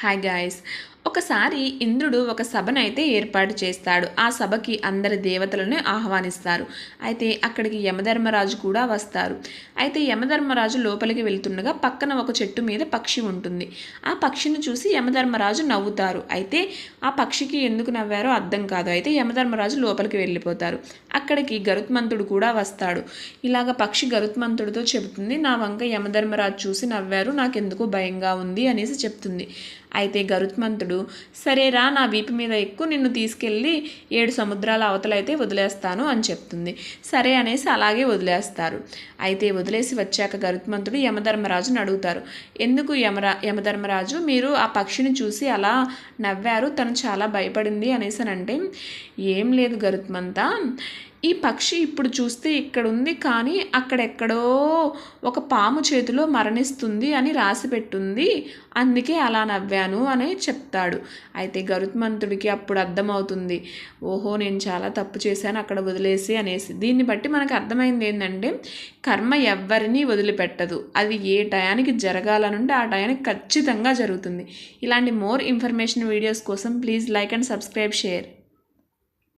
hi guys. ఒకసారి ఇంద్రుడు ఒక సభనైతే ఏర్పాటు చేస్తాడు. ఆ సభకి అందరి దేవతలను ఆహ్వానిస్తారు. అయితే అక్కడికి యమధర్మరాజు కూడా వస్తారు. అయితే యమధర్మరాజు లోపలికి వెళ్తుండగా పక్కన ఒక చెట్టు మీద పక్షి ఉంటుంది. ఆ పక్షిని చూసి యమధర్మరాజు నవ్వుతారు. అయితే ఆ పక్షికి ఎందుకు నవ్వారో అర్థం కాదు. అయితే యమధర్మరాజు లోపలికి వెళ్ళిపోతారు. అక్కడికి గరుత్మంతుడు కూడా వస్తాడు. ఇలాగ పక్షి గరుత్మంతుడితో చెబుతుంది నా వంక యమధర్మరాజు చూసి నవ్వారు. నాకెందుకు భయంగా ఉంది అనేసి చెప్తుంది. అయితే గరుత్మంతుడు సరేరా నా వీపు మీద ఎక్కువ నిన్ను తీసుకెళ్ళి ఏడు సముద్రాల అవతలైతే వదిలేస్తాను అని చెప్తుంది. సరే అనేసి అలాగే వదిలేస్తారు. అయితే వదిలేసి వచ్చాక గరుత్మంతుడు యమధర్మరాజుని అడుగుతారు. ఎందుకు యమరా యమధర్మరాజు? మీరు ఆ పక్షిని చూసి అలా నవ్వారు తను చాలా భయపడింది అనేసి అంటే ఏం లేదు గరుత్మంతా. ఈ పక్షి ఇప్పుడు చూస్తే ఇక్కడ ఉంది కానీ అక్కడెక్కడో ఒక పాము చేతిలో మరణిస్తుంది అని రాసి పెట్టుంది అందుకే అలా నవ్వాను అని చెప్తాడు. అయితే గరుత్మంతుడికి అప్పుడు అర్థమవుతుంది. ఓహో నేను చాలా తప్పు చేశాను అక్కడ వదిలేసి అనేసి. దీన్ని బట్టి మనకు అర్థమైంది ఏంటంటే కర్మ ఎవ్వరినీ వదిలిపెట్టదు. అది ఏ టయానికి జరగాలనుంటే ఆ టయానికి ఖచ్చితంగా జరుగుతుంది. ఇలాంటి మోర్ ఇన్ఫర్మేషన్ వీడియోస్ కోసం please like and subscribe share.